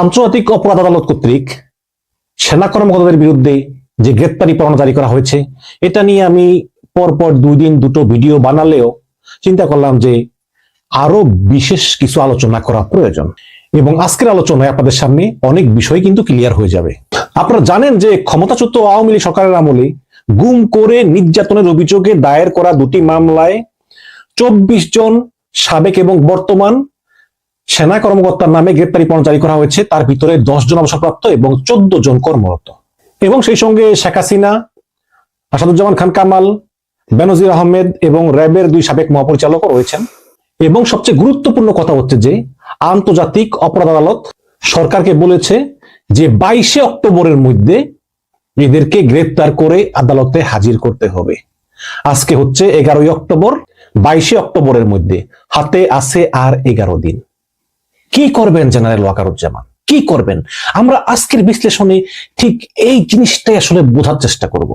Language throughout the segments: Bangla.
আন্তর্জাতিক অপরাধ আদালত কর্তৃক সেনা কর্মকর্তাদের বিরুদ্ধে যে গ্রেপ্তারি পরোয়ানা জারি করা হয়েছে, এটা নিয়ে আমি পরপর দুই দিন দুটো ভিডিও বানালেও চিন্তা করলাম যে আরও বিশেষ কিছু আলোচনা করা প্রয়োজন। এবং আজকের আলোচনায় আপনাদের সামনে অনেক বিষয় কিন্তু ক্লিয়ার হয়ে যাবে। আপনারা জানেন যে ক্ষমতাচ্যুত আওয়ামী লীগ সরকারের আমলে গুম করে নির্যাতনের অভিযোগে দায়ের করা দুটি মামলায় চব্বিশ জন সাবেক এবং বর্তমান সেনা কর্মকর্তার নামে গ্রেপ্তারি জারি করা হয়েছে। তার ভিতরে দশ জন অবসরপ্রাপ্ত এবং চোদ্দ জন কর্মরত। এবং সেই সঙ্গে শেখ হাসিনা, আসাদুজ্জামান খান কামাল, বেনজির আহমেদ এবং র্যাবের দুই সাবেক মহাপরিচালকও রয়েছেন। এবং সবচেয়ে গুরুত্বপূর্ণ কথা হচ্ছে যে, আন্তর্জাতিক অপরাধ আদালত সরকারকে বলেছে যে, বাইশে অক্টোবরের মধ্যে এদেরকে গ্রেপ্তার করে আদালতে হাজির করতে হবে। আজকে হচ্ছে এগারোই অক্টোবর, বাইশে অক্টোবরের মধ্যে। হাতে আছে আর এগারো দিন। কি করবেন জেনারেল ওয়াকারুজ্জামান? কি করবেন? আমরা আজকের বিশ্লেষণে ঠিক এই জিনিসটাই আসলে বোঝার চেষ্টা করব।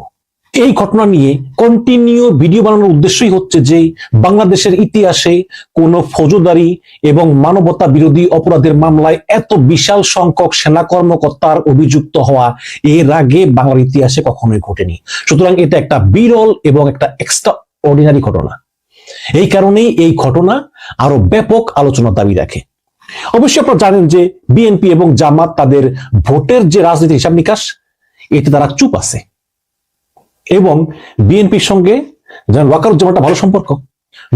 এই ঘটনা নিয়ে কন্টিনিউ ভিডিও বানানোর উদ্দেশ্যই হচ্ছে যে, বাংলাদেশের ইতিহাসে কোন ফৌজদারি এবং মানবতা বিরোধী অপরাধের মামলায় এত বিশাল সংখ্যক সেনা কর্মকর্তার অভিযুক্ত হওয়া এর আগে বাংলার ইতিহাসে কখনোই ঘটেনি। সুতরাং এটা একটা বিরল এবং একটা এক্সট্রা অর্ডিনারি ঘটনা। এই কারণেই এই ঘটনা আরও ব্যাপক আলোচনার দাবি রাখে। অবশ্যই আপনারা জানেন যে বিএনপি এবং জামাত তাদের ভোটের যে রাজনীতি হিসাব নিকাশ, এতে তারা চুপ আছে। এবং বিএনপির সঙ্গে যেন ওয়াকারুজ্জামানটা ভালো সম্পর্ক।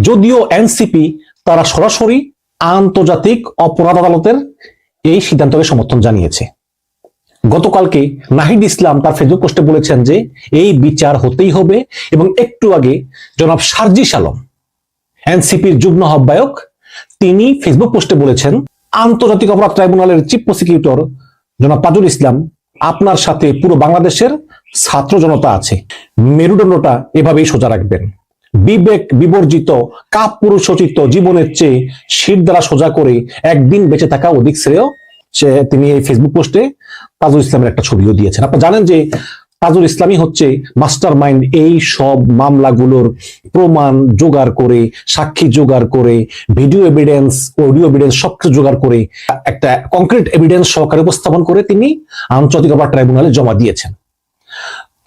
যদিও এনসিপি তারা সরাসরি আন্তর্জাতিক অপরাধ আদালতের এই সিদ্ধান্তকে সমর্থন জানিয়েছে। গতকালকে নাহিদ ইসলাম তার ফেসবুক পোস্টে বলেছেন যে এই বিচার হতেই হবে এবং একটু আগে জনাব সার্জিস আলম, এনসিপির যুগ্ম আহ্বায়ক তিনি ফেসবুক পোস্টে বলেছেন, আন্তর্জাতিক অপরাধ ট্রাইব্যুনালের চিফ প্রসিকিউটর জনাব তাজুল ইসলাম, আপনার সাথে পুরো বাংলাদেশের ছাত্র জনতা আছে। মেরুদণ্ডটা এভাবেই সোজা রাখবেন। বিবেক বিবর্জিত কাপ পুরুষোচিত জীবনের চেয়ে শির দ্বারা সোজা করে একদিন বেঁচে থাকা অধিক শ্রেয় তিনি এই ফেসবুক পোস্টে তাজুল ইসলামের একটা ছবিও দিয়েছেন। আপনারা জানেন যে তাজুল ইসলামই হচ্ছে মাস্টার মাইন্ড এই সব মামলাগুলোর প্রমাণ জোগাড় করে, সাক্ষী জোগাড় করে, ভিডিও এভিডেন্স অডিও এভিডেন্স সবকিছু জোগাড় করে একটা কংক্রিট এভিডেন্স সহকারে উপস্থাপন করে তিনি আন্তর্জাতিক অপরাধ ট্রাইব্যুনালে জমা দিয়েছেন।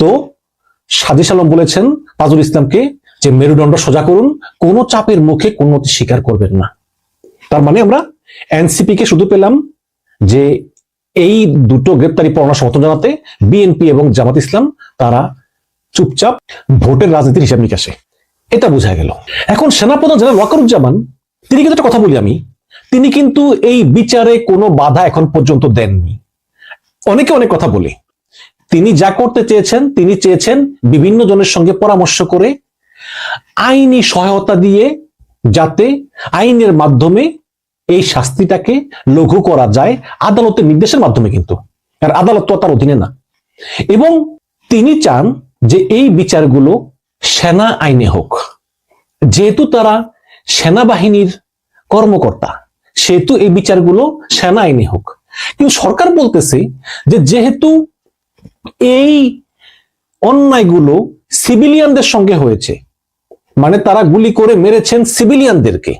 তো সাজিস আলম বলেছেন, তাজুল ইসলামকে যে মেরুদণ্ড সোজা করুন, কোনো চাপের মুখে কোনো স্বীকার করবেন না। তার মানে আমরা এনসিপি কে শুধু পেলাম যে এই দুটো গ্রেপ্তারি পরোয়ানা সমর্থন জানাতে বিএনপি এবং জামাত ইসলাম, তারা চুপচাপ ভোটের রাজনীতির হিসাব নিকাশে। এটা বোঝা গেল। এখন সেনাপ্রধান জেনারেল ওয়াকারুজ্জামান, তিনি কিন্তু একটা কথা বলি আমি, তিনি কিন্তু এই বিচারে কোনো বাধা এখন পর্যন্ত দেননি। অনেকে অনেক কথা বলে। তিনি যা করতে চেয়েছেন, তিনি চেয়েছেন বিভিন্ন জনের সঙ্গে পরামর্শ করে আইনি সহায়তা দিয়ে যাতে আইনের মাধ্যমে এই শাস্তিটাকে লঘু করা যায় আদালতের নির্দেশের মাধ্যমে কিন্তু। আর আদালত তো তার অধীনে না। এবং তিনি চান যে এই বিচারগুলো সেনা আইনে হোক। যেহেতু তারা সেনাবাহিনীর কর্মকর্তা, সেহেতু এই বিচারগুলো সেনা আইনে হোক। কিন্তু সরকার বলতেছে যে যেহেতু এই অন্যায়গুলো সিভিলিয়ানদের সঙ্গে হয়েছে মানে তারা গুলি করে মেরেছেন সিভিলিয়ানদেরকে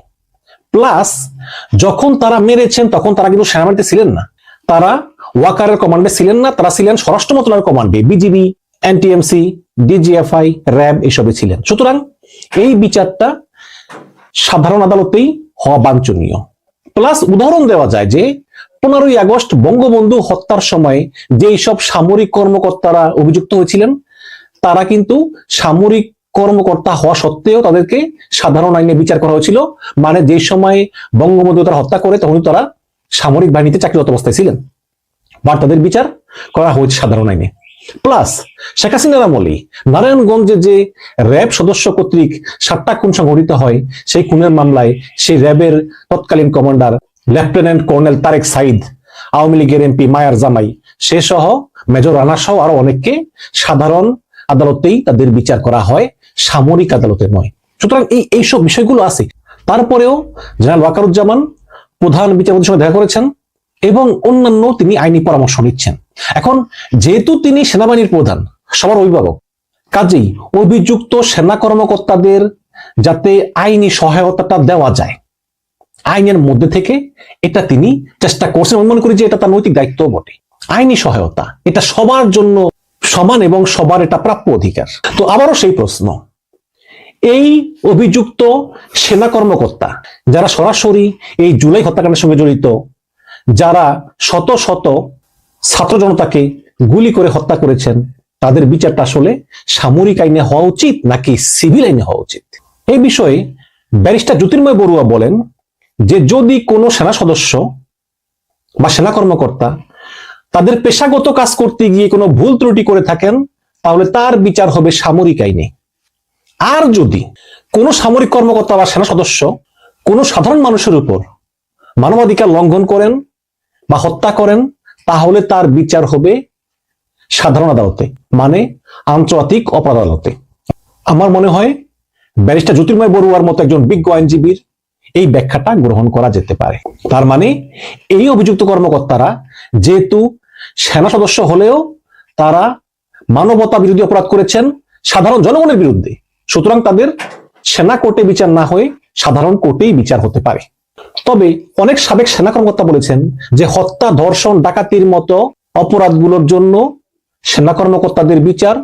প্লাস যখন তারা মেরেছেন, তখন তারা কিন্তু সেনাবাহিনীতে ছিলেন না। তারা ওয়াকারের কমান্ডে ছিলেন না, তারা ছিলেন স্বরাষ্ট্র মন্ত্রণালয়ের কমান্ডে বিজিবি এনটিএমসি ডিজিএফআই র্যাব এসবে ছিলেন। সুতরাং এই বিচারটা সাধারণ আদালতেই হওয়া বাঞ্ছনীয়। প্লাস উদাহরণ দেওয়া যায় যে পনেরোই আগস্ট বঙ্গবন্ধু হত্যার সময় যেই সব সামরিক কর্মকর্তারা অভিযুক্ত হয়েছিলেন, তারা কিন্তু সামরিক কর্মকর্তা হওয়া সত্ত্বেও তাদেরকে সাধারণ আইনে বিচার করা হয়েছিল। মানে যে সময় বঙ্গবন্ধু তারা হত্যা করে তখন তারা সামরিক বাহিনীতে চাকরিরত অবস্থায় ছিলেন। বা তাদের বিচার করা হয়েছে সাধারণ আইনে। প্লাস শেখ হাসিনার আমলে নারায়ণগঞ্জে যে র্যাব সদস্য কর্তৃক সাতটা খুন সংঘটিত হয়, সেই খুনের মামলায় সেই র্যাবের তৎকালীন commander lieutenant colonel Tareq Sayeed Awami লীগের এমপি মায়ার জামাই সে সহ মেজর রানা সহ আরও অনেককে সাধারণ আদালতেই তাদের বিচার করা হয়। সামরিক আদালতে নয়। সুতরাং এই এইসব বিষয়গুলো আছে। তারপরেও জেনারেল ওয়াকারুজ্জামান প্রধান বিচারপতির সঙ্গে দেখা করেছেন এবং অন্যান্য তিনি আইনি পরামর্শ নিচ্ছেন। এখন যেহেতু তিনি সেনাবাহিনীর প্রধান, সবার অভিভাবক, কাজেই অভিযুক্ত সেনা কর্মকর্তাদের যাতে আইনি সহায়তাটা দেওয়া যায়, আইনের মধ্যে থেকে এটা তিনি চেষ্টা করছেন আমি মনে করি যে এটা তার নৈতিক দায়িত্ব বটে। আইনি সহায়তা, এটা সবার জন্য সমান এবং সবার এটা প্রাপ্য অধিকার। তো আবারও সেই প্রশ্ন এই অভিযুক্ত সেনা কর্মকর্তা যারা সরাসরি এই জুলাই হত্যাকাণ্ডের সঙ্গে জড়িত, যারা শত শত ছাত্র জনতাকে গুলি করে হত্যা করেছেন, তাদের বিচারটা আসলে সামরিক আইনে হওয়া উচিত নাকি সিভিল আইনে হওয়া উচিত? এই বিষয়ে ব্যারিস্টার জ্যোতির্ময় বড়ুয়া বলেন যে যদি কোনো সেনা সদস্য বা সেনা কর্মকর্তা তাদের পেশাগত কাজ করতে গিয়ে কোনো ভুল ত্রুটি করে থাকেন, তাহলে তার বিচার হবে সামরিক আইনে। আর যদি কোনো সামরিক কর্মকর্তা বা সেনা সদস্য কোনো সাধারণ মানুষের উপর মানবাধিকার লঙ্ঘন করেন বা হত্যা করেন, তাহলে তার বিচার হবে সাধারণ আদালতে মানে আন্তর্জাতিক অপরাধ আদালতে। আমার মনে হয় ব্যারিস্টার জ্যোতির্ময় বড়ুয়ার মতো একজন বিজ্ঞ আইনজীবীর এই ব্যাখ্যাটা গ্রহণ করা যেতে পারে। তার মানে এই অভিযুক্ত কর্মকর্তারা যেহেতু সেনা সদস্য হলেও তারা মানবতা বিরোধী অপরাধ করেছেন সাধারণ জনগণের বিরুদ্ধে। সুতরাং তাদের সেনা কোর্টে বিচার না হয়ে সাধারণ কোর্টেই বিচার হতে পারে। তবে অনেক সাবেক সেনা কর্মকর্তা বলেছেন যে হত্যা, ধর্ষণ, ডাকাতির মতো অপরাধগুলোর জন্য সেনা কর্মকর্তাদের বিচার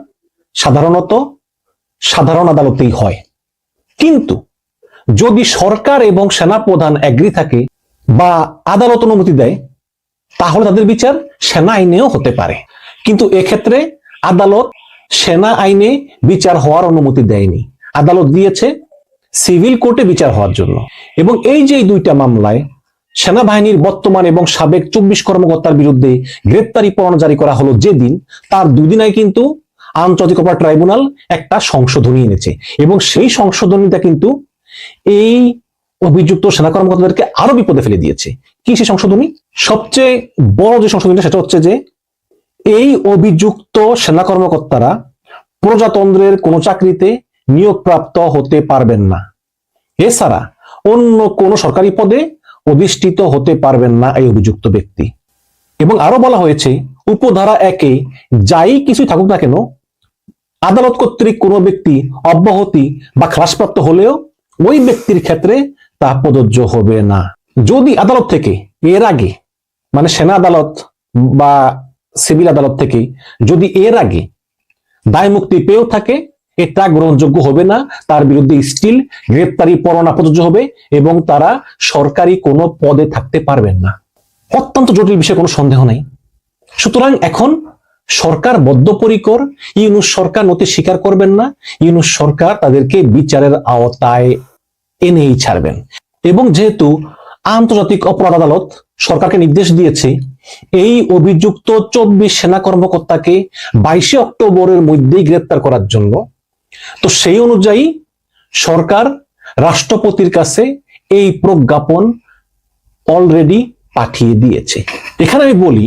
সাধারণত সাধারণ আদালতেই হয়। কিন্তু যদি সরকার এবং সেনা প্রধান এগ্রি থাকে বা আদালত অনুমতি দেয়, তাহলে তাদের বিচার সেনা আইনেও হতে পারে। কিন্তু এক্ষেত্রে আদালত সেনা আইনে বিচার হওয়ার অনুমতি দেয়নি। আদালত দিয়েছে সিভিল কোর্টে বিচার হওয়ার জন্য। এবং এই যে দুইটা মামলায় সেনাবাহিনীর বর্তমান এবং সাবেক চব্বিশ কর্মকর্তার বিরুদ্ধে গ্রেপ্তারি পরোয়ানা জারি করা হলো যেদিন, তার দুদিন আগে কিন্তু আন্তর্জাতিক অপরাধ ট্রাইব্যুনাল একটা সংশোধনী এনেছে। এবং সেই সংশোধনীটা কিন্তু এই অভিযুক্ত সেনা কর্মকর্তাদেরকে আরও বিপদে ফেলে দিয়েছে। কি সেই সংশোধনী? সবচেয়ে বড় যে সংশোধনীটা, সেটা হচ্ছে যে এই অভিযুক্ত সেনা কর্মকর্তারা প্রজাতন্ত্রের কোনো চাকরিতে নিয়োগপ্রাপ্ত হতে পারবেন না। এছাড়া অন্য কোনো সরকারি পদে অধিষ্ঠিত হতে পারবেন না এই অভিযুক্ত ব্যক্তি। এবং আরও বলা হয়েছে, উপধারা একে যাই কিছু থাকুক না কেন, আদালত কর্তৃক কোনো ব্যক্তি অব্যাহতি বা খালাসপ্রাপ্ত হলেও ওই ব্যক্তির ক্ষেত্রে তা প্রযোজ্য হবে না। যদি আদালত থেকে এর আগে মানে সেনা আদালত বা সিভিল আদালত থেকে, যদি এর আগে দায় মুক্তি পেয়েও থাকে এটা গ্রহণযোগ্য হবে না, তার বিরুদ্ধে স্টিল গ্রেপ্তারি পরোয়ানা প্রযোজ্য হবে এবং তারা সরকারি কোনো পদে থাকতে পারবেন না। অত্যন্ত জটিল বিষয়ে কোনো সন্দেহ নাই। সুতরাং এখন সরকার বদ্ধপরিকর, ইউনুস সরকার নতি স্বীকার করবেন না, ইউনুস সরকার তাদেরকে বিচারের আওতায় এনেই ছাড়বেন। এবং যেহেতু আন্তর্জাতিক অপরাধ আদালত সরকারকে নির্দেশ দিয়েছে এই অভিযুক্ত চব্বিশ সেনা কর্মকর্তাকে বাইশে অক্টোবরের মধ্যেই গ্রেপ্তার করার জন্য। তো সেই অনুযায়ী সরকার রাষ্ট্রপতির কাছে এই প্রজ্ঞাপন অলরেডি পাঠিয়ে দিয়েছে। এখানে আমি বলি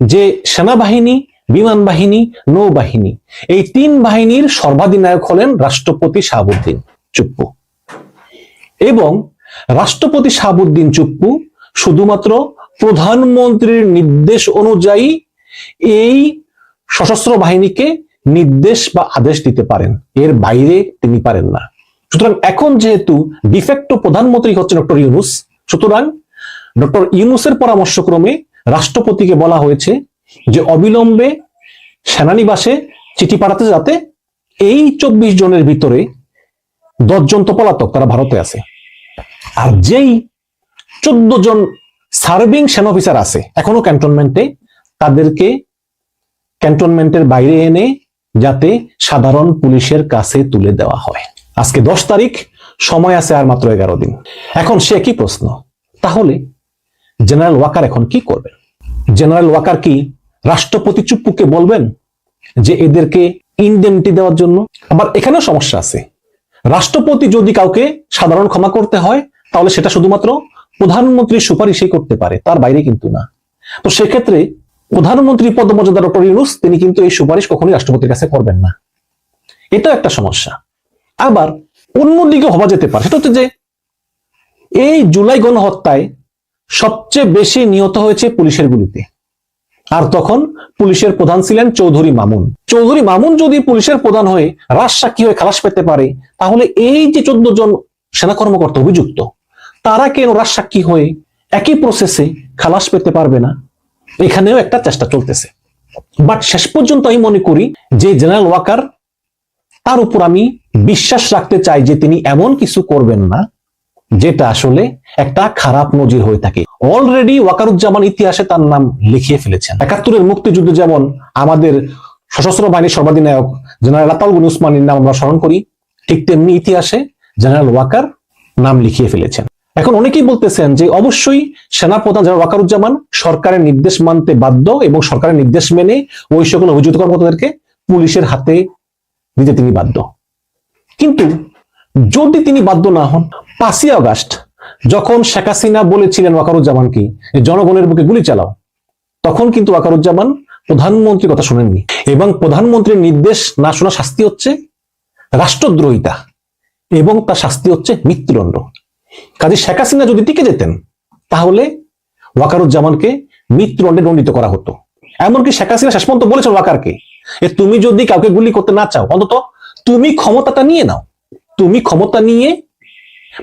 যে সেনাবাহিনী, বিমান বাহিনী, নৌবাহিনী, এই তিন বাহিনীর সর্বাধিনায়ক হলেন রাষ্ট্রপতি শাহাবুদ্দিন চুপ্পু। এবং রাষ্ট্রপতি শাহাবুদ্দিন চুপ্পু শুধুমাত্র প্রধানমন্ত্রীর নির্দেশ অনুযায়ী এই সশস্ত্র বাহিনীকে নির্দেশ বা আদেশ দিতে পারেন। এর বাইরে তিনি পারেন না। সুতরাং এখন যেহেতু ডিফেক্টো প্রধানমন্ত্রী হচ্ছেন ডক্টর ইউনুস, সুতরাং ডক্টর ইউনুসের পরামর্শক্রমে রাষ্ট্রপতিকে বলা হয়েছে যে অবিলম্বে সেনানিবাসে চিঠি পাঠাতে যাতে এই চব্বিশ জনের ভিতরে দশজন তো পলাতক, তারা ভারতে আছে। আর যেই চোদ্দ জন সার্ভিং সেনা অফিসার আছে, এখনও ক্যান্টনমেন্টে। তাদেরকে ক্যান্টনমেন্টের বাইরে এনে যাতে সাধারণ পুলিশের কাছে তুলে দেওয়া হয়। আজকে দশ তারিখ, সময় আছে আর মাত্র এগারো দিন। এখন সে কি প্রশ্ন? তাহলে জেনারেল ওয়াকার এখন কি করবেন? জেনারেল ওয়াকার কি রাষ্ট্রপতি চুপ্পুকে বলবেন যে এদেরকে ইন্ডেমটি দেওয়ার জন্য? আবার এখানেও সমস্যা আছে। রাষ্ট্রপতি যদি কাউকে সাধারণ ক্ষমা করতে হয়, তাহলে সেটা শুধুমাত্র প্রধানমন্ত্রীর সুপারিশই করতে পারে, তার বাইরে কিন্তু না। তো সেক্ষেত্রে প্রধানমন্ত্রী পদমর্যাদা ডক্টর ইউনুস, তিনি কিন্তু এই সুপারিশ কখনোই রাষ্ট্রপতির কাছে করবেন না। এটাও একটা সমস্যা। আবার অন্যদিকে হওয়া যেতে পারে, সেটা হচ্ছে যে এই জুলাই গণহত্যায় সবচেয়ে বেশি নিহত হয়েছে পুলিশের গুলিতে। আর তখন পুলিশের প্রধান ছিলেন চৌধুরী মামুন। চৌধুরী মামুন যদি পুলিশের প্রধান হয়ে রাজসাক্ষী হয়ে খালাস পেতে পারে, তাহলে এই যে চোদ্দ জন সেনা কর্মকর্তা অভিযুক্ত তারা কেন রাজসাক্ষী হয়ে একই প্রসেসে খালাস পেতে পারবে না? এখানেও একটা চেষ্টা চলতেছে। বাট শেষ পর্যন্ত আমি মনে করি যে জেনারেল ওয়াকার, তার উপর আমি বিশ্বাস রাখতে চাই যে তিনি এমন কিছু করবেন না যেটা আসলে একটা খারাপ নজির হয়ে থাকে। অলরেডি ওয়াকারুজ্জামান ইতিহাসে তার নাম লিখিয়ে ফেলেছেন। একাত্তরের মুক্তিযুদ্ধ যেমন আমাদের সশস্ত্র বাহিনীর সর্বাধিনায়ক জেনারেল আতাউল গুন উসমানীর নাম আমরা স্মরণ করি, ঠিক তেমনি ইতিহাসে জেনারেল ওয়াকার নাম লিখিয়ে ফেলেছেন। এখন অনেকেই বলতেছেন যে অবশ্যই সেনাপ্রধান জেনারেল ওয়াকারুজ্জামান সরকারের নির্দেশ মানতে বাধ্য এবং সরকারের নির্দেশ মেনে ওই সকল অভিযুক্ত কর্মকর্তাদেরকে পুলিশের হাতে দিতে তিনি বাধ্য। কিন্তু যদি তিনি বাধ্য না হন, পাঁচই আগস্ট যখন শেখ হাসিনা বলেছিলেন ওয়াকারুজ্জামানকে জনগণের বুকে গুলি চালাও, তখন কিন্তু ওয়াকারুজ্জামান প্রধানমন্ত্রীর কথা শুনেননি এবং প্রধানমন্ত্রীর নির্দেশ না শোনা শাস্তি হচ্ছে রাষ্ট্রদ্রোহিতা এবং তার শাস্তি হচ্ছে মৃত্যুদণ্ড। কাজে শেখ হাসিনা যদি টিকে যেতেন, তাহলে ওয়াকারুজ্জামানকে মৃত্যুদণ্ডে দণ্ডিত করা হতো। এমনকি শেখ হাসিনা শেষ পর্যন্ত বলেছেন ওয়াকারকে যে, তুমি যদি কাউকে গুলি করতে না চাও, অন্তত তুমি ক্ষমতাটা নিয়ে নাও। তুমি ক্ষমতা নিয়ে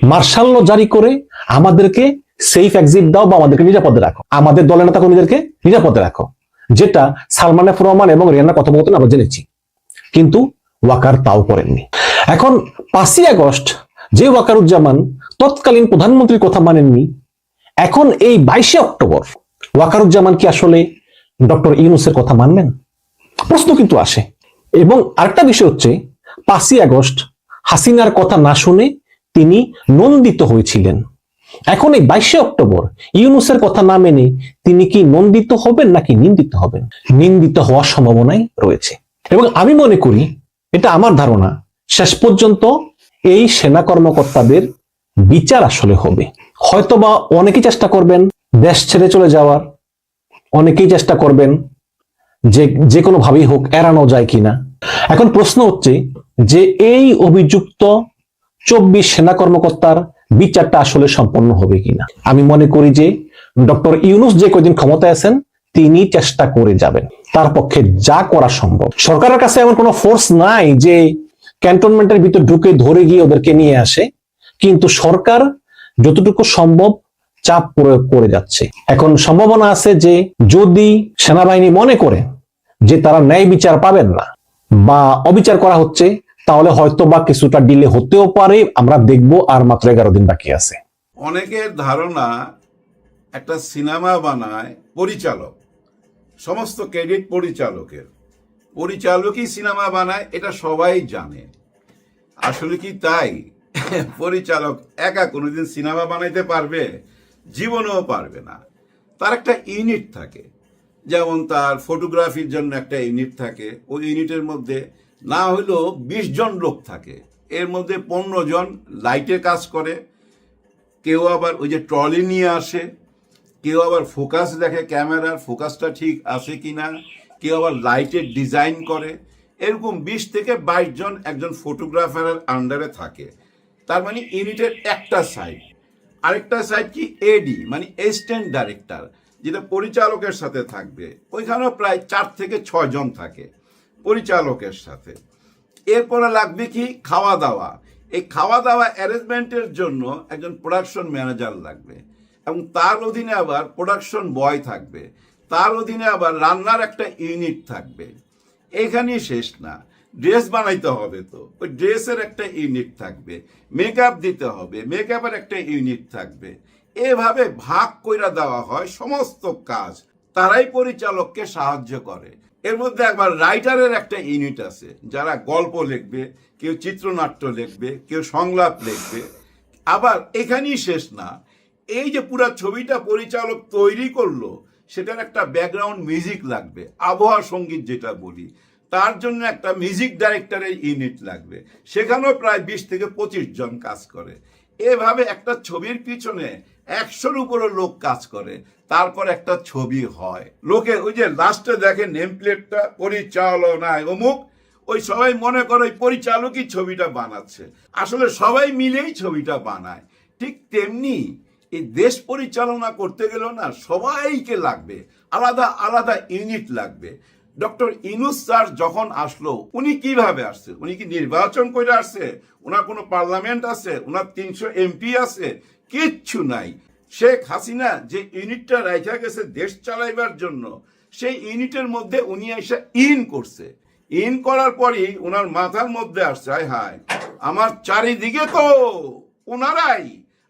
মার্শাল ল জারি করে আমাদেরকে সেফ এক্সিট দাও বা আমাদেরকে নিরাপদে রাখো। আমাদের দলের নেতা কর্মীদেরকে নিরাপদে রাখো। যেটা সালমান এফ রহমান এবং রিয়ানা কথোপকথন আমরা জেনেছি। কিন্তু ওয়াকার তাও করেননি। এখন পাঁচই আগস্ট, যে ওয়াকারুজ্জামান তৎকালীন প্রধানমন্ত্রীর কথা মানেননি। এখন এই বাইশে অক্টোবর ওয়াকারুজ্জামান কি আসলে ডক্টর ইউনুসের কথা মানবেন? প্রশ্ন কিন্তু আসে। এবং আরেকটা বিষয় হচ্ছে, পাঁচই আগস্ট হাসিনার কথা না শুনে তিনি নন্দিত হয়েছিলেন। এখন এই বাইশে অক্টোবর ইউনুসের কথা না মেনে তিনি কি নন্দিত হবেন নাকি নিন্দিত হবেন? নিন্দিত হওয়ার সম্ভাবনাই রয়েছে। এবং আমি মনে করি, এটা আমার ধারণা, শেষ পর্যন্ত এই সেনা কর্মকর্তাদের বিচার আসলে হবে। হয়তো বা অনেকেই চেষ্টা করবেন দেশ ছেড়ে চলে যাওয়ার, অনেকেই চেষ্টা করবেন যে যে কোনো ভাবেই হোক এড়ানো যায় কিনা। এখন প্রশ্ন হচ্ছে যে এই অভিযুক্ত চব্বিশ সেনা কর্মকর্তার বিচারটা আসলে সম্পন্ন হবে কিনা? আমি মনে করি যে ডক্টর ইউনুস যে কয়দিন ক্ষমতায় আছেন, তিনি চেষ্টা করে যাবেন। তার পক্ষে যা করা সম্ভব। সরকারের কাছে এমন কোনো ফোর্স নাই যে ক্যান্টনমেন্টের ভিতর ঢুকে ধরে গিয়ে ওদেরকে নিয়ে আসে। কিন্তু সরকার যতটুকু সম্ভব চাপ প্রয়োগ করে যাচ্ছে। এখন সম্ভাবনা আছে যে যদি সেনাবাহিনী মনে করে যে তারা ন্যায় বিচার পাবেন না বা অবিচার করা হচ্ছে, তাহলে হয়তো বা কিছুটা ডিলে হতেও পারে, আমরা দেখব আর মাত্র এগারো দিন বাকি আছে। অনেকের ধারণা একটা সিনেমা বানায় পরিচালক, সমস্ত ক্রেডিট পরিচালকের। পরিচালকই সিনেমা বানায়, এটা সবাই জানে। আসলে কি তাই? পরিচালক একা কোনোদিন সিনেমা বানাইতে পারবে, জীবনেও পারবে না। তার একটা ইউনিট থাকে। যেমন তার ফটোগ্রাফির জন্য একটা ইউনিট থাকে। ওই ইউনিটের মধ্যে না হলেও বিশ জন লোক থাকে। এর মধ্যে পনেরো জন লাইটের কাজ করে। কেউ আবার ওই যে ট্রলি নিয়ে আসে। কেউ আবার ফোকাস দেখে ক্যামেরার ফোকাসটা ঠিক আসে কি না কেউ আবার লাইটের ডিজাইন করে। এরকম বিশ থেকে বাইশ জন একজন ফটোগ্রাফারের আন্ডারে থাকে। তার মানে ইউনিটের একটা সাইড আরেকটা সাইড কি? এডি মানে অ্যাসিস্ট্যান্ট ডাইরেক্টর যেটা পরিচালকের সাথে থাকবে। ওইখানেও প্রায় চার থেকে ছয় জন থাকে পরিচালকের সাথে। এরপরে লাগবে কি? খাওয়া দাওয়া। এই খাওয়া দাওয়া অ্যারেঞ্জমেন্টের জন্য একজন প্রোডাকশন ম্যানেজার লাগবে। এবং তার অধীনে আবার প্রোডাকশন বয় থাকবে। তার অধীনে আবার রান্নার একটা ইউনিট থাকবে। এখানেই শেষ না। ড্রেস বানাইতে হবে তো। ওই ড্রেসের একটা ইউনিট থাকবে মেকআপ দিতে হবে মেকআপের একটা ইউনিট থাকবে। এভাবে ভাগ কইরা দেওয়া হয় সমস্ত কাজ। তারাই পরিচালককে সাহায্য করে। এর মধ্যে একবার রাইটারের একটা ইউনিট আছে, যারা গল্প লিখবে, কেউ চিত্রনাট্য লিখবে, কেউ সংলাপ লিখবে। আবার এখানেই শেষ না। এই যে পুরো ছবিটা পরিচালক তৈরি করল, সেটার একটা ব্যাকগ্রাউন্ড মিউজিক লাগবে, আবহাওয়া সংগীত যেটা বলি। তার জন্য একটা মিউজিক ডাইরেক্টরের ইউনিট লাগবে। সেখানেও প্রায় বিশ থেকে পঁচিশ জন কাজ করে। এভাবে একটা ছবির পিছনে একশোর উপরে লোক কাজ করে। তারপর একটা ছবি হয়। লোকে ওই যে লাস্টে দেখে নেম প্লেটটা পরিচালনায় অমুক, ওই সবাই মনে করে ওই পরিচালকই ছবিটা বানাচ্ছে। আসলে সবাই মিলেই ছবিটা বানায়। ঠিক তেমনি এই দেশ পরিচালনা করতে গেলেও না, সবাইকে লাগবে। আলাদা আলাদা ইউনিট লাগবে। ডক্টর ইনুস স্যার যখন আসলো, উনি কীভাবে আসছে? উনি কি নির্বাচন করে আসছে? ওনার কোনো পার্লামেন্ট আছে? ওনার তিনশো এমপি আছে? কিচ্ছু নাই। শেখ হাসিনা যে ইউনিটটা রাইখা গেছে দেশ চালাইবার জন্য, সেই ইউনিটের মধ্যে উনি এসে ইন করছে। ইন করার পরই ওনার মাথার মধ্যে আসছে, হায় হায়, আমার চারিদিকে তো ওনারাই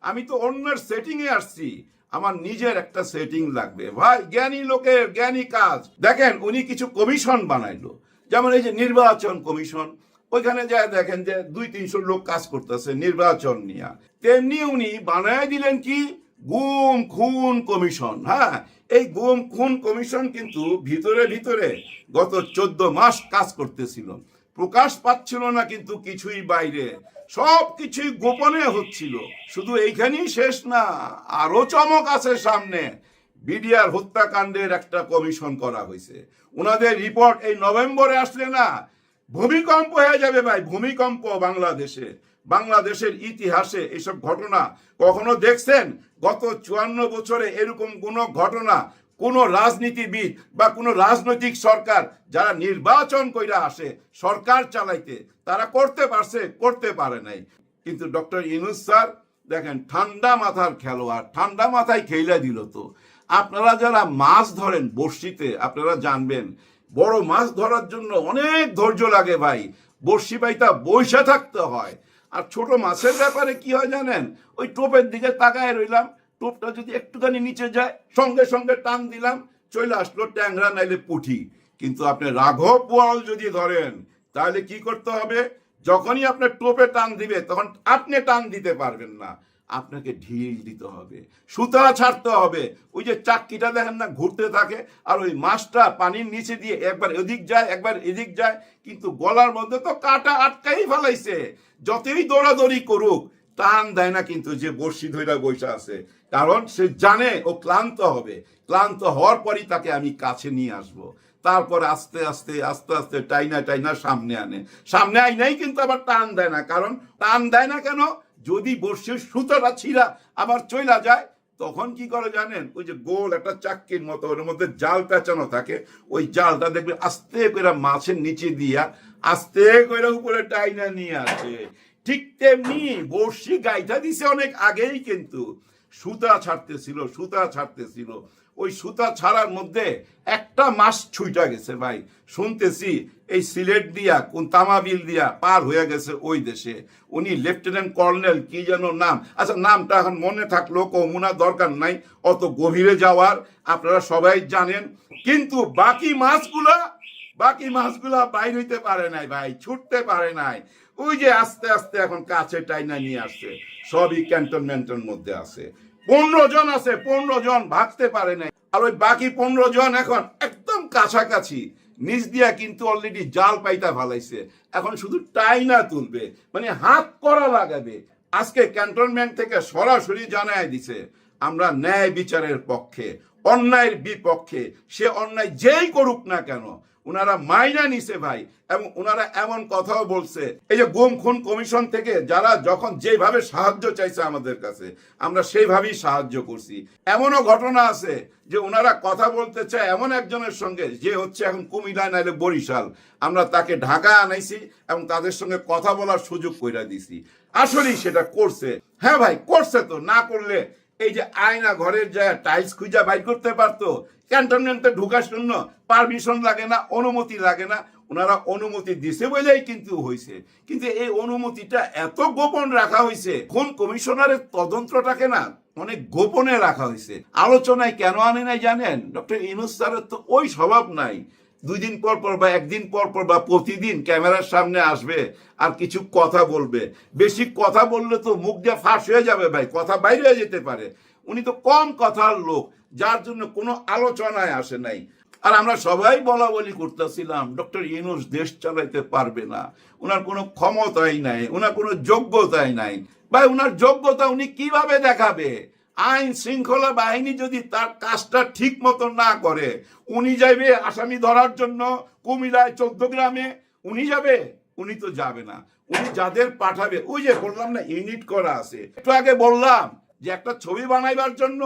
আমি তো অন্যের সেটিং এ আসছি। আমার নিজের একটা সেটিং লাগবে। ভাই, জ্ঞানী লোকের জ্ঞানী কাজ। দেখেন, উনি কিছু কমিশন বানাইলো। যেমন এই যে নির্বাচন কমিশন ওইখানে যায় দেখেন যে দুই তিনশো লোক কাজ করতেছে নির্বাচন নিয়ে। তেমনি উনি বানায় দিলেন কি? গুম, খুন কমিশন হ্যাঁ? এই গুম, খুন কমিশন কিন্তু ভিতরে ভিতরে গত চোদ্দ মাস কাজ করতেছিল। প্রকাশ পাচ্ছিল না কিন্তু কিছুই বাইরে। সব কিছুই গোপনে হচ্ছিল। শুধু এইখানেই শেষ না, আরও চমক আছে সামনে। বিডিআর হত্যাকাণ্ডের একটা কমিশন করা হয়েছে। ওনাদের রিপোর্ট এই নভেম্বরে আসলে না, ভূমিকম্প হয়ে যাবে ভাই, ভূমিকম্প বাংলাদেশে। বাংলাদেশের ইতিহাসে এসব ঘটনা কখনো দেখছেন? গত চুয়ান্ন বছরে এরকম কোনো ঘটনা, কোন রাজনীতিবিদ বা কোন রাজনৈতিক সরকার যারা নির্বাচন কইরা আসে, সরকার চালাইতে তারা করতে পারছে, করতে পারে নাই। কিন্তু ডক্টর ইনুস স্যার, দেখেন, ঠান্ডা মাথার খেলোয়াড়, ঠান্ডা মাথায় খেইলা দিল তো। আপনারা যারা মাছ ধরেন বড়শিতে, আপনারা জানবেন, বড় মাছ ধরার জন্য অনেক ধৈর্য লাগে ভাই। বড়শি পাইতা বৈশা থাকতে হয়। আর ছোট মাছের ব্যাপারে কি হয় জানেন? ওই টোপের দিকে তাকায় রইলাম, টোপটা যদি একটুখানি নিচে যায়, সঙ্গে সঙ্গে টান দিলাম, চলে আসলো ট্যাংরা নাইলে পুঠি। কিন্তু আপনি রাঘব বোয়াল যদি ধরেন তাহলে কি করতে হবে? যখনই আপনার টোপে টান দিবে, তখন আপনি টান দিতে পারবেন না। আপনাকে ঢিল দিতে হবে, সুতা ছাড়তে হবে। ওই যে চাক্কিটা দেখেন না, ঘুরতে থাকে, আর ওই মাছটা পানির নিচে দিয়ে একবার এদিক যায়, একবার এদিক যায়, কিন্তু গলার মধ্যে তো কাটা আটকাই ফেলাইছে। যতই দৌড়াদৌড়ি করুক, টান দেয় না কিন্তু যে বর্ষি ধৈরা বসে আছে। কারণ সে জানে ও ক্লান্ত হবে। ক্লান্ত হওয়ার পরই তাকে আমি কাছে নিয়ে আসব। তারপর আস্তে আস্তে আস্তে আস্তে টাইনা টাইনা সামনে আনে। সামনে আইনাই কিন্তু আবার টান দেয় না, কারণ টান দেয় না কেন? যদি বর্ষের সুতোটা ছিঁড়া আবার চইলা যায়, তখন কি করে জানেন? ওই যে গোল একটা চাক্কির মতো, ওর মধ্যে জাল পেঁচানো থাকে, ওই জালটা দেখবে আস্তে করে মাছের নিচে দিয়া আস্তে করে উপরে টাইনা নিয়ে আসে। ঠিক তেমনি বর্ষি গাইটা দিছে অনেক আগেই কিন্তু। সুতা ছাড়তেছিল সুতা ছাড়তেছিল। ওই সুতা ছাড়ার মধ্যে একটা মাস ছুইটা গেছে ভাই। শুনতেছি এই সিলেট দিয়া, কোন তামাবিল দিয়া পার হয়ে গেছে ওই দেশে। উনি লেফটেন্যান্ট কর্নেল, কি যেন নাম। আচ্ছা নামটা এখন মনে থাকল, কমুনা দরকার নাই, অত গভীরে যাওয়ার, আপনারা সবাই জানেন। কিন্তু বাকি মাছগুলা বাকি মাছগুলা বাইর হইতে পারে নাই ভাই, ছুটতে পারে নাই। ওই যে আস্তে আস্তে এখন কাছে টাইনা নিয়ে আসছে, সবই ক্যান্টনমেন্টের মধ্যে আছে। পনেরো জন আছে, পনেরো জন ভাগতে পারে নাই। আর ওই বাকি পনেরো জন এখন একদম কাছাকাছি। নিচ দিয়া কিন্তু অলরেডি জাল পাইতা ভালাইছে এখন শুধু টাইনা তুলবে মানে হাত করা লাগাবে। আজকে ক্যান্টনমেন্ট থেকে সরাসরি জানায় দিছে, আমরা ন্যায় বিচারের পক্ষে, অন্যায়ের বিপক্ষে, সে অন্যায় যেই করুক না কেন ওনারা মাইনা নিছে ভাই, এবং ওনারা এমন কথাও বলছে। এই যে গুম খুন কমিশন থেকে যারা যখন যেভাবে সাহায্য চাইছে আমাদের কাছে, আমরা সেইভাবেই সাহায্য করছি। এমনও ঘটনা আছে যে ওনারা কথা বলতে চায় এমন একজনের সঙ্গে, যে হচ্ছে এখন কুমিল্লা নাইলে বরিশাল। আমরা তাকে ঢাকা আনাইছি এবং তাদের সঙ্গে কথা বলার সুযোগ কইরা দিছি। আসলেই সেটা করছে। হ্যাঁ ভাই, করছে তো, না করলে এই যে আয়না ঘরের যায় টাইলস খুঁজা বাইর করতে পারতো ক্যান্টনমেন্টে ঢুকার জন্য পারমিশন লাগে না, অনুমতি লাগে না। ওনারা অনুমতি দিছে বলেই কিন্তু হয়েছে কিন্তু এই অনুমতিটা এত গোপন রাখা হয়েছে কোন কমিশনারের তদন্তটাকে না অনেক গোপনে রাখা হয়েছে আলোচনায় কেন আনে নাই জানেন? ডক্টর ইনুস স্যারের তো ওই স্বভাব নাই। দুই দিন পর পর বা একদিন পর পর বা প্রতিদিন ক্যামেরার সামনে আসবে আর কিছু কথা বলবে। বেশি কথা বললে তো মুখ দিয়ে ফাঁস হয়ে যাবে ভাই, কথা বাইরে হয়ে যেতে পারে। উনি তো কম কথার লোক, যার জন্য কোনো আলোচনায় আসে নাই। আর আমরা সবাই বলা বলি করতেছিলাম, ডক্টর ইনুস দেশ চালাইতে পারবে না। ওনার কোনো ক্ষমতাই নাই ওনার কোনো যোগ্যতাই নাই। ভাই ওনার যোগ্যতা উনি কীভাবে দেখাবে? আইন শৃঙ্খলা বাহিনী যদি তার কাজটা ঠিক মতো না করে, উনি যাবে আসামি ধরার জন্য কুমিল্লায় চোদ্দ গ্রামে। উনি যাবে? উনি তো যাবে না। উনি যাদের পাঠাবে, ওই যে বললাম না, ইউনিট করা আছে। একটু আগে বললাম যে একটা ছবি বানাইবার জন্য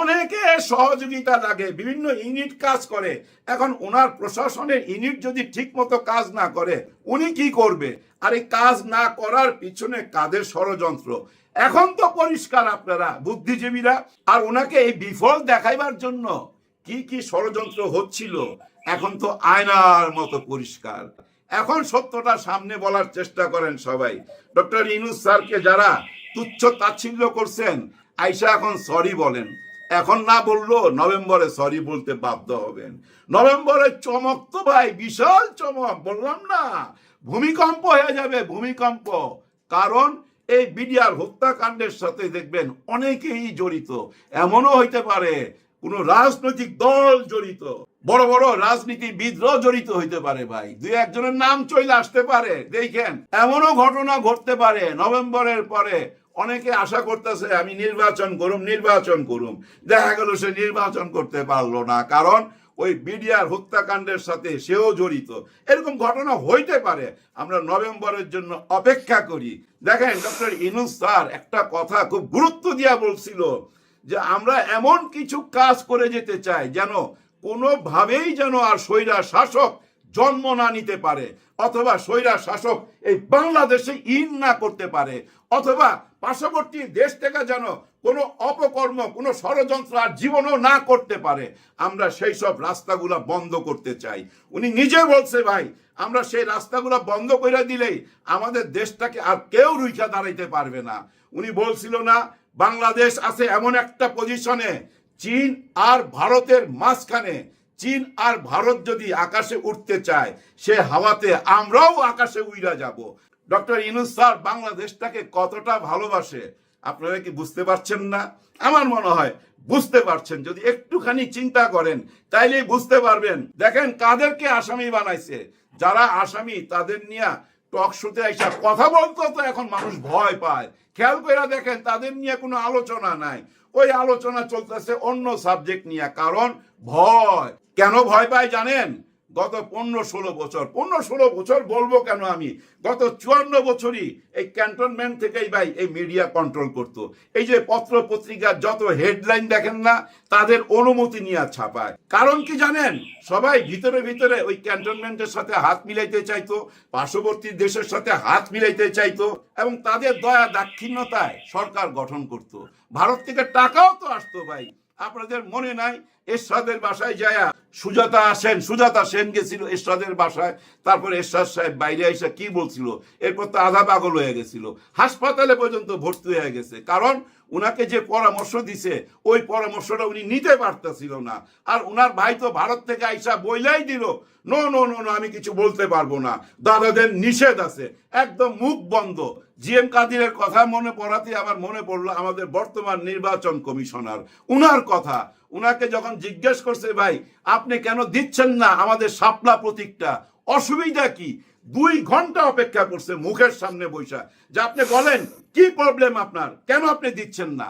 অনেকে সহযোগিতা লাগে, বিভিন্ন ইউনিট কাজ করে। এখন ওনার প্রশাসনের ইউনিট যদি ঠিক মতো কাজ না করে, উনি কি করবে? আর এই কাজ না করার পিছনে কাদের ষড়যন্ত্র? এখন তো পরিষ্কার আপনারা, বুদ্ধিজীবীরা। আর ওনাকে এই বিফল দেখাইবার জন্য কি কি ষড়যন্ত্র হচ্ছিল, এখন তো আয়নার মতো পরিষ্কার। এখন সত্যটা সামনে বলার চেষ্টা করেন সবাই। ডক্টর ইনুস স্যারকে যারা তুচ্ছ তাচ্ছিল্য করছেন, আইসা এখন সরি বলেন। এখন না বলল নভেম্বরে সরি বলতে বাধ্য হবেন। নভেম্বরে চমক তো ভাই, বিশাল চমক, বললাম না। ভূমিকম্প হয়ে যাবে, ভূমিকম্প। কারণ এই বিডিআর হত্যাকাণ্ডের সাথে দেখবেন অনেকেই জড়িত। এমনও হইতে পারে, কোন রাজনৈতিক দল জড়িত। বড় বড় রাজনীতিবিদরাও জড়িত হইতে পারে ভাই। দুই একজনের নাম চলে আসতে পারে, দেখেন। এমনও ঘটনা ঘটতে পারে, নভেম্বরের পরে। অনেকে আশা করতেছে, আমি নির্বাচন করুম নির্বাচন করুম। দেখা গেল সে নির্বাচন করতে পারল না, কারণ ওই বিডিআর হত্যাকাণ্ডের সাথে সেও জড়িত। এরকম ঘটনা হইতে পারে। আমরা নভেম্বরের জন্য অপেক্ষা করি। দেখেন ডক্টর ইনুস স্যার একটা কথা খুব গুরুত্ব দিয়া বলছিল যে, আমরা এমন কিছু কাজ করে যেতে চাই যেন কোনোভাবেই যেন আর স্বৈরা শাসক জন্ম না নিতে পারে, অথবা স্বৈরা শাসক এই বাংলাদেশে ইন না করতে পারে, অথবা পার্শ্ববর্তী দেশ থেকে যেন কোনো অপকর্ম, কোনো ষড়যন্ত্র আর জীবনও না করতে পারে। আমরা সেই সব রাস্তাগুলো বন্ধ করতে চাই। উনি নিজে বলছে, ভাই, আমরা সেই রাস্তাগুলো বন্ধ করে দিলেই আমাদের দেশটাকে আর কেউ রুইখা দাঁড়াইতে পারবে না। উনি বলছিল না, বাংলাদেশ আছে এমন একটা পজিশনে চীন আর ভারতের মাঝখানে। চীন আর ভারত যদি আকাশে উঠতে চায়, সে হাওয়াতে আমরাও আকাশে উইরা যাব। ডক্টর ইনুস স্যার, বাংলাদেশটাকে কতটা ভালোবাসে। আপনারা কি বুঝতে পারছেন না? আমার মনে হয় বুঝতে পারছেন। যদি একটুখানি চিন্তা করেন, তাইলেই বুঝতে পারবেন। দেখেন কাদেরকে আসামি বানাইছে? যারা আসামি, তাদের নিয়ে টক শোতে এসে কথা বলতে তো এখন মানুষ ভয় পায়। খেয়াল করে দেখেন, তাদের নিয়ে কোনো আলোচনা নাই। ওই আলোচনা চলতেছে অন্য সাবজেক্ট নিয়ে, কারণ ভয়। কেন ভয় পায় জানেন? গত পনেরো ষোলো বছর, পনেরো ষোলো বছর বলব কেন আমি? গত চুয়ান্ন বছরই এই ক্যান্টনমেন্ট থেকেই ভাই এই মিডিয়া কন্ট্রোল করত। এই যে পত্র পত্রিকার যত হেডলাইন দেখেন না, তাদের অনুমতি নিয়ে ছাপায়। কারণ কি জানেন? সবাই ভিতরে ভিতরে ওই ক্যান্টনমেন্টের সাথে হাত মিলাইতে চাইতো, পার্শ্ববর্তী দেশের সাথে হাত মিলাইতে চাইতো এবং তাদের দয়া দাক্ষিণ্যতায় সরকার গঠন করত। ভারত থেকে টাকাও তো আসতো ভাই। আপনাদের মনে নাই? এরশাদের বাসায় যায়া সুজাতা সেন সুজাতা সেন গেছিল এরশাদের বাসায়। তারপর এরশাদ সাহেব বাইরে এসে কি বলছিল? এরপর তো আধা পাগল হয়ে গেছিল। হাসপাতালে পর্যন্ত ভর্তি হয়ে গেছে। কারণ উনাকে যে পরামর্শ দিছে, ওই পরামর্শটা উনি নিতে পারতেছিল না। আর উনার ভাই তো ভারত থেকে আইসা বইলাই দিল, নো নো নো আমি কিছু বলতে পারব না। দাদাদের নিষেধ আছে। একদম মুখ বন্ধ। জি এম কাদিরের কথা মনে পড়াতে আমার মনে পড়ল আমাদের বর্তমান নির্বাচন কমিশনার। উনার কথা, উনাকে যখন জিজ্ঞেস করছে, ভাই, আপনি কেন দিচ্ছেন না আমাদের শাপলা প্রতীকটা? অসুবিধা কি? দুই ঘণ্টা অপেক্ষা করছে মুখের সামনে বৈশা যে আপনি বলেন, কি প্রবলেম আপনার? কেন আপনি দিচ্ছেন না?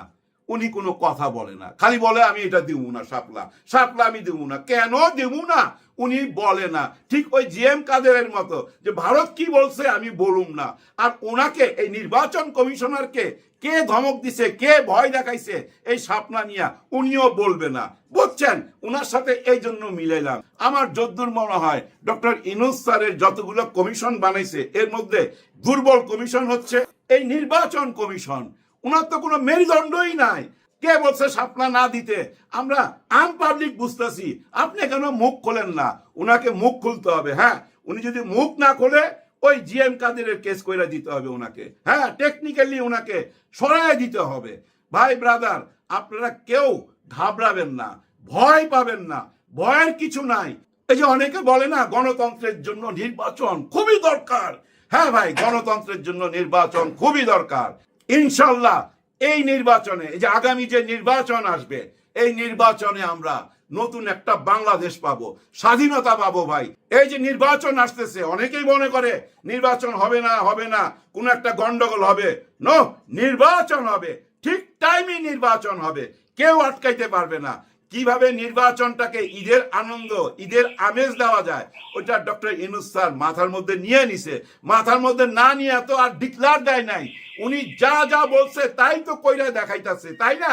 উনি কোনো কথা বলে না। খালি বলে, আমি এটা দিব না শাপলা। শাপলা আমি দিব না। কেন দিব না? উনি বলে না। ঠিক ওই জিএম কাদেরের মতো যে, ভারত কি বলছে আমি বলুম না। আর ওনাকে, এই নির্বাচন কমিশনারকে কে ধমক দিছে, কে ভয় দেখাইছে, এই সাপনা নিয়া উনিও বলবে না। বুঝছেন? ওনার সাথে এই জন্য মিলাইলাম। আমার যদ্দুর মনে হয়, ডক্টর ইনুস স্যারের যতগুলো কমিশন বানাইছে, এর মধ্যে দুর্বল কমিশন হচ্ছে এই নির্বাচন কমিশন। ওনার তো কোনো মেরুদণ্ডই নাই। কে বলছে সাপলা না দিতে? আমরা আম পাবলিক বুঝতেছি। আপনি কেন মুখ খোলেন না? উনাকে মুখ খুলতে হবে হ্যাঁ? উনি যদি মুখ না খোলে, ওই জিএম কাদেরের কেস কইরা দিতে হবে ওনাকে হ্যাঁ? টেকনিক্যালি ওনাকে সরাই দিতে হবে। ভাই, ব্রাদার, আপনারা কেউ ঘাবড়াবেন না, ভয় পাবেন না, ভয়ের কিছু নাই। এই যে অনেকে বলে না, গণতন্ত্রের জন্য নির্বাচন খুবই দরকার। হ্যাঁ ভাই, গণতন্ত্রের জন্য নির্বাচন খুবই দরকার। ইনশাল্লাহ, এই নির্বাচনে, এই যে আগামী যে নির্বাচন আসবে, এই নির্বাচনে আমরা নতুন একটা বাংলাদেশ পাবো, স্বাধীনতা পাবো ভাই। এই যে নির্বাচন আসতেছে, অনেকেই মনে করে নির্বাচন হবে না হবে না, কোন একটা গন্ডগোল হবে। নো নির্বাচন হবে, ঠিক টাইমে নির্বাচন হবে, কেউ আটকাইতে পারবে না। কীভাবে নির্বাচনটাকে ঈদের আনন্দ, ঈদের আমেজ দেওয়া যায়, ওইটা ডক্টর ইনুস স্যার মাথার মধ্যে নিয়ে নিছে। মাথার মধ্যে না নিয়ে তো আর ডিক্লার দেয় নাই। উনি যা যা বলছে তাই তো কইরা দেখাইতাছে, তাই না?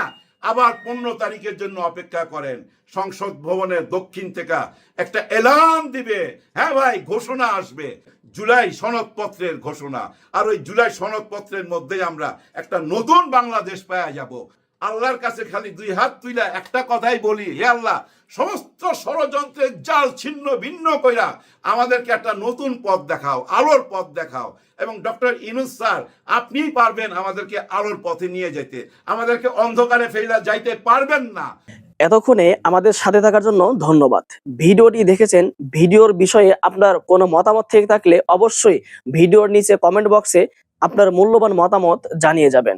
আবার পনেরো তারিখের জন্য অপেক্ষা করেন, সংসদ ভবনের দক্ষিণ থেকে একটা এলান দিবে। হ্যাঁ ভাই, ঘোষণা আসবে। জুলাই সনদপত্রের ঘোষণা। আর ওই জুলাই সনদপত্রের মধ্যেই আমরা একটা নতুন বাংলাদেশ পাওয়া যাব। আল্লাহর কাছে খালি দুই হাত তুইলা একটা কথাই বলি, হে আল্লাহ, সমস্ত ষড়যন্ত্রের জাল ছিন্ন ভিন্ন কইরা আমাদেরকে একটা নতুন পথ দেখাও, আলোর পথ দেখাও। এবং ডক্টর ইনুস স্যার, আপনিই পারবেন আমাদেরকে আলোর পথে নিয়ে যেতে আমাদেরকে অন্ধকারে ফেলা যাইতে পারবেন না। এতক্ষণে আমাদের সাথে থাকার জন্য ধন্যবাদ। ভিডিওটি দেখেছেন, ভিডিওর বিষয়ে আপনার কোনো মতামত থেকে থাকলে অবশ্যই ভিডিওর নিচে কমেন্ট বক্সে আপনার মূল্যবান মতামত জানিয়ে যাবেন।